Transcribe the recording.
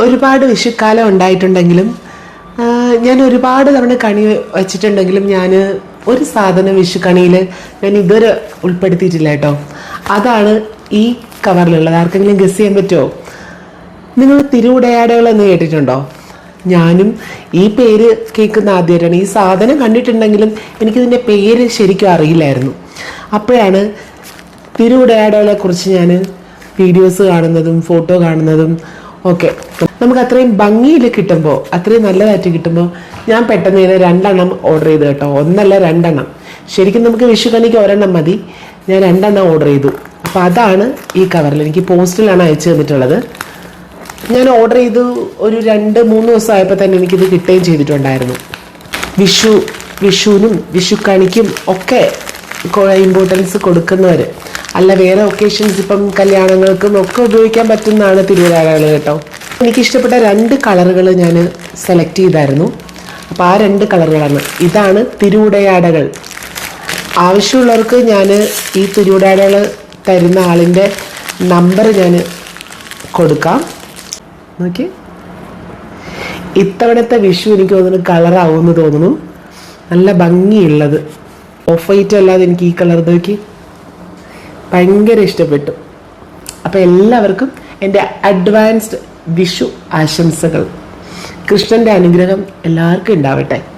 ഒരുപാട് വിഷുക്കാലം ഉണ്ടായിട്ടുണ്ടെങ്കിലും ഞാൻ ഒരുപാട് തവണ കണി വച്ചിട്ടുണ്ടെങ്കിലും ഞാൻ ഒരു സാധനം വിഷുക്കണിയിൽ ഞാൻ ഇതുവരെ ഉൾപ്പെടുത്തിയിട്ടില്ല കേട്ടോ. അതാണ് ഈ കവറിലുള്ളത്. ആർക്കെങ്കിലും ഗസ് ചെയ്യാൻ പറ്റുമോ നിങ്ങൾ തിരുവുടയാടകൾ എന്ന് കേട്ടിട്ടുണ്ടോ? ഞാനും ഈ പേര് കേൾക്കുന്ന ആദ്യമായിട്ടാണ്. ഈ സാധനം കണ്ടിട്ടുണ്ടെങ്കിലും എനിക്കിതിന്റെ പേര് ശരിക്കും അറിയില്ലായിരുന്നു. അപ്പോഴാണ് തിരുവുടയാടകളെക്കുറിച്ച് ഞാൻ വീഡിയോസ് കാണുന്നതും ഫോട്ടോ കാണുന്നതും ഒക്കെ നമുക്ക് അത്രയും ഭംഗിയിൽ കിട്ടുമ്പോൾ അത്രയും നല്ലതായിട്ട് കിട്ടുമ്പോൾ ഞാൻ പെട്ടെന്ന് ഇതിനെ രണ്ടെണ്ണം ഓർഡർ ചെയ്തു കേട്ടോ. ഒന്നല്ല രണ്ടെണ്ണം. ശരിക്കും നമുക്ക് വിഷുക്കണിക്ക് ഒരെണ്ണം മതി. ഞാൻ രണ്ടെണ്ണം ഓർഡർ ചെയ്തു. അപ്പോൾ അതാണ് ഈ കവറിൽ എനിക്ക് പോസ്റ്റിലാണ് അയച്ചു തന്നിട്ടുള്ളത്. ഞാൻ ഓർഡർ ചെയ്തു ഒരു രണ്ട് മൂന്ന് ദിവസമായപ്പോൾ തന്നെ എനിക്കിത് കിട്ടുകയും ചെയ്തിട്ടുണ്ടായിരുന്നു. വിഷു വിഷുവിനും വിഷുക്കണിക്കും ഒക്കെ ഇമ്പോർട്ടൻസ് കൊടുക്കുന്നവർ അല്ല വേറെ ഒക്കേഷൻസ് ഇപ്പം കല്യാണങ്ങൾക്കും ഒക്കെ ഉപയോഗിക്കാൻ പറ്റുന്നതാണ് തിരുവിതാഴകൾ കേട്ടോ. എനിക്കിഷ്ടപ്പെട്ട രണ്ട് കളറുകൾ ഞാൻ സെലക്ട് ചെയ്തായിരുന്നു. അപ്പോൾ ആ രണ്ട് കളറുകളാണ്. ഇതാണ് തിരുവുടയാടകൾ ആവശ്യമുള്ളവർക്ക് ഞാൻ ഈ തിരുവുടയാടകൾ തരുന്ന ആളിന്റെ നമ്പർ ഞാൻ കൊടുക്കാം. നോക്കി. ഇത്തവണത്തെ വിഷു എനിക്ക് തോന്നുന്നു കളറാവുമെന്ന് തോന്നുന്നു. നല്ല ഭംഗിയുള്ളത്. ഓഫ് വൈറ്റ് അല്ലാതെ എനിക്ക് ഈ കളർ നോക്കി. ഭയങ്കര ഇഷ്ടപ്പെട്ടു. അപ്പോൾ എല്ലാവർക്കും എന്റെ അഡ്വാൻസ്ഡ് വിഷു ആശംസകൾ. കൃഷ്ണന്റെ അനുഗ്രഹം എല്ലാവർക്കും ഉണ്ടാവട്ടെ.